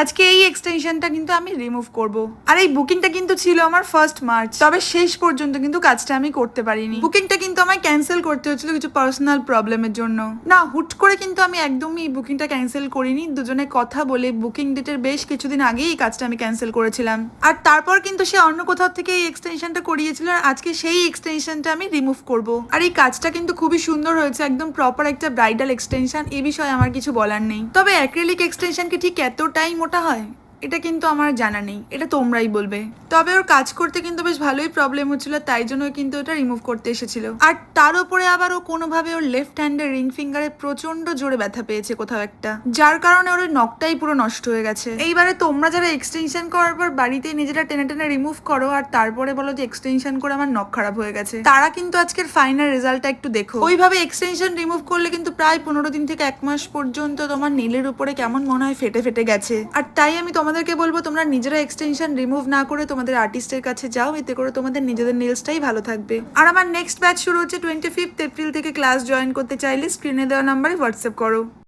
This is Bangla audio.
আজকে এই এক্সটেনশনটা কিন্তু আমি রিমুভ করব। আর এই বুকিংটা কিন্তু ছিল আমার ফার্স্ট মার্চ তবে শেষ পর্যন্ত কিন্তু কাজটা আমি করতে পারিনি। বুকিংটা কিন্তু আমায় ক্যান্সেল করতে হচ্ছিল কিছু পার্সোনাল প্রবলেমের জন্য। না, হুট করে কিন্তু আমি একদমই এই বুকিংটা ক্যান্সেল করিনি। দুজনে কথা বলে বুকিং ডেটের বেশ কিছুদিন আগেই এই কাজটা আমি ক্যান্সেল করেছিলাম। আর তারপর কিন্তু সে অন্য কোথাও থেকে এই এক্সটেনশনটা করিয়েছিল আর আজকে সেই এক্সটেনশনটা আমি রিমুভ করব। আর এই কাজটা কিন্তু খুবই সুন্দর হয়েছে, একদম প্রপার একটা ব্রাইডাল এক্সটেনশন এ বিষয়ে আমার কিছু বলার নেই। তবে অ্যাক্রিলিক এক্সটেনশনকে ঠিক এতটাই মোটা হয়? এটা কিন্তু আমার জানা নেই, এটা তোমরাই বলবে। তবে ওর কাজ করতে কিন্তু বেশ ভালোই প্রবলেম হচ্ছিল, তাই জন্য কিন্তু ওটা রিমুভ করতে এসেছিল। আর তার উপরে আবার ও কোনোভাবে ওর লেফট হ্যান্ডের রিং ফিঙ্গারে প্রচণ্ড জোরে ব্যথা পেয়েছে কোথাও একটা। যার কারণে ওর নখটাই পুরো নষ্ট হয়ে গেছে। এইবারে তোমরা যারা এক্সটেনশন করার পর বাড়িতে নিজেরা টেনে টেনে রিমুভ করো, আর তারপরে বলো যে এক্সটেনশন করে আমার নখ খারাপ হয়ে গেছে। তারা কিন্তু আজকের ফাইনাল রেজাল্টটা একটু দেখো। ওইভাবে এক্সটেনশন রিমুভ করলে কিন্তু প্রায় পনেরো দিন থেকে এক মাস পর্যন্ত তোমার নীলের উপরে কেমন মনে হয় ফেটে ফেটে গেছে। আর তাই আমি তোমাদেরকে বলব, তোমরা নিজেরা এক্সটেনশন রিমুভ না করে তোমাদের আর্টিস্টের কাছে যাও, এতে করে তোমাদের নিজেদের নেলসটাই ভালো থাকবে। আর আমার নেক্সট ব্যাচ শুরু হচ্ছে টোয়েন্টি ফিফথ এপ্রিল থেকে ক্লাস জয়েন করতে চাইলে স্ক্রিনে দেওয়া নাম্বারে হোয়াটসঅ্যাপ করো।